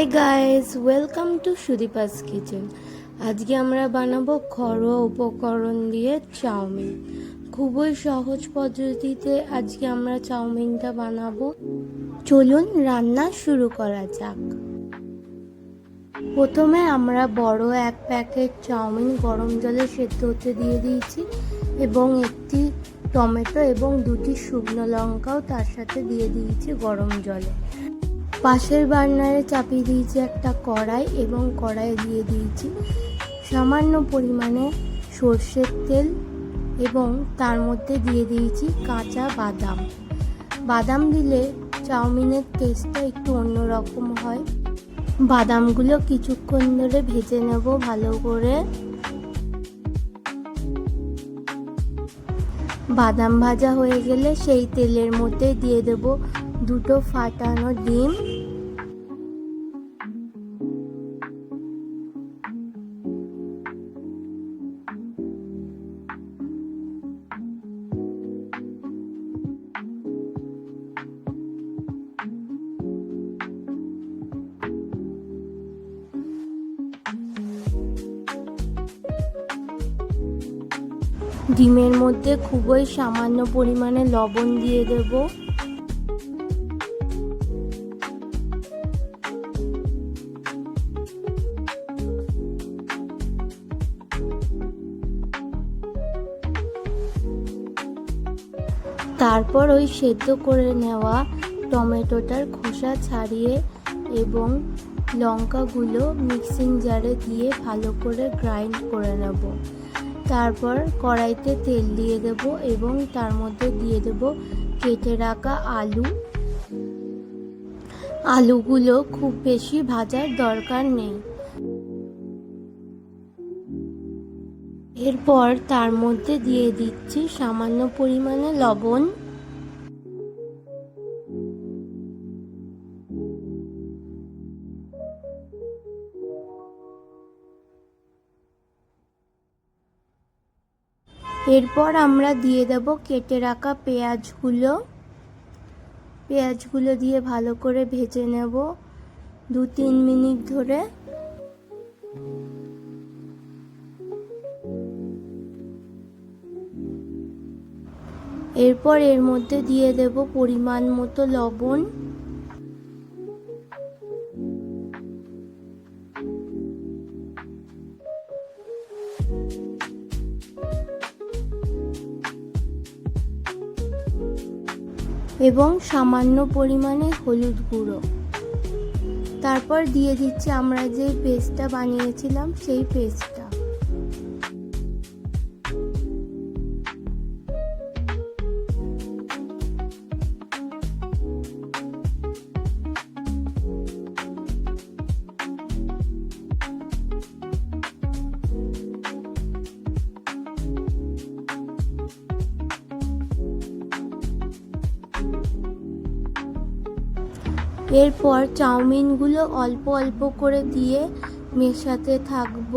Hi guys welcome to Sudipa's kitchen আজকে আমরা বানাবো ঘরোয়া উপকরণ দিয়ে চাউমিন। খুবই সহজ পদ্ধতিতে আজকে আমরা চাউমিনটা বানাবো। চলুন রান্না শুরু করা যাক। প্রথমে আমরা বড় এক প্যাকেট চাউমিন গরম জলে সেদ্ধ হতে দিয়ে দিয়েছি এবং একটি টমেটো এবং দুটি শুকনো লঙ্কাও তার সাথে দিয়ে দিয়েছি গরম জলে। পাশের বার্নারে চাপিয়ে দিয়েছি একটা কড়াই এবং কড়াইয়ে দিয়ে দিয়েছি সামান্য পরিমাণে সর্ষের তেল এবং তার মধ্যে দিয়ে দিয়েছি কাঁচা বাদাম। বাদাম দিলে চাউমিনের টেস্টটা একটু অন্যরকম হয়। বাদামগুলো কিছুক্ষণ ধরে ভেজে নেব ভালো করে। বাদাম ভাজা হয়ে গেলে সেই তেলের মধ্যে দিয়ে দেব দুটো ফাটানো ডিম। ডিমের মধ্যে খুবই সামান্য পরিমাণে লবণ দিয়ে দেব। তারপর ওই সেদ্ধ করে নেওয়া টমেটোটার খোসা ছাড়িয়ে এবং লঙ্কাগুলো মিক্সিং জারে দিয়ে ভালো করে গ্রাইন্ড করে নেব। তারপর কড়াইতে তেল দিয়ে দেব এবং তার মধ্যে দিয়ে দেব কেটে রাখা আলু। আলুগুলো খুব বেশি ভাজার দরকার নেই। এরপর তার মধ্যে দিয়ে দিচ্ছি সামান্য পরিমাণে লবণ। এরপর আমরা দিয়ে দেব কেটে রাখা পেঁয়াজগুলো। পেঁয়াজগুলো দিয়ে ভালো করে ভেজে নেব দু তিন মিনিট ধরে। এরপর এর মধ্যে দিয়ে দেব পরিমাণ মতো লবণ। এবং সামান্য পরিমাণে হলুদ গুঁড়ো। তারপর দিয়ে দিচ্ছি আমরা যে পেস্টটা বানিয়েছিলাম সেই পেস্টটা এরপর চাউমিনগুলো অল্প অল্প করে দিয়ে মেশাতে থাকব।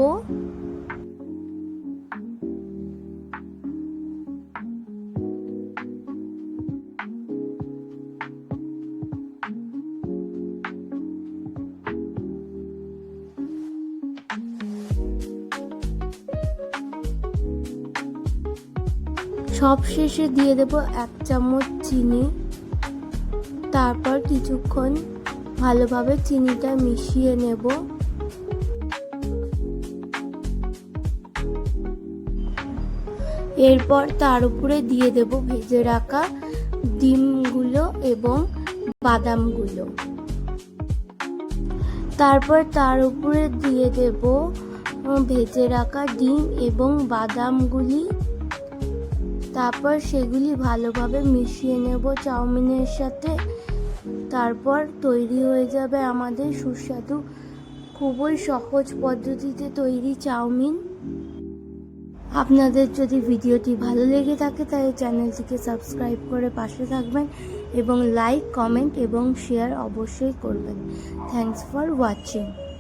সব শেষে দিয়ে দেবো এক চামচ চিনি। তারপর কিছুক্ষণ ভালোভাবে চিনিটা মিশিয়ে নেব। এরপর তার উপরে দিয়ে দেব ভেজে রাখা ডিমগুলো এবং বাদামগুলো। তারপর তার উপরে দিয়ে দেব ভেজে রাখা ডিম এবং বাদামগুলি। তারপর সেগুলি ভালোভাবে মিশিয়ে নেব চাউমিনের সাথে। তারপর তৈরি হয়ে যাবে আমাদের সুস্বাদু, খুবই সহজ পদ্ধতিতে তৈরি চাউমিন। আপনাদের যদি ভিডিওটি ভালো লেগে থাকে, তাহলে চ্যানেলটিকে সাবস্ক্রাইব করে পাশে থাকবেন এবং লাইক, কমেন্ট এবং শেয়ার অবশ্যই করবেন। Thanks for watching.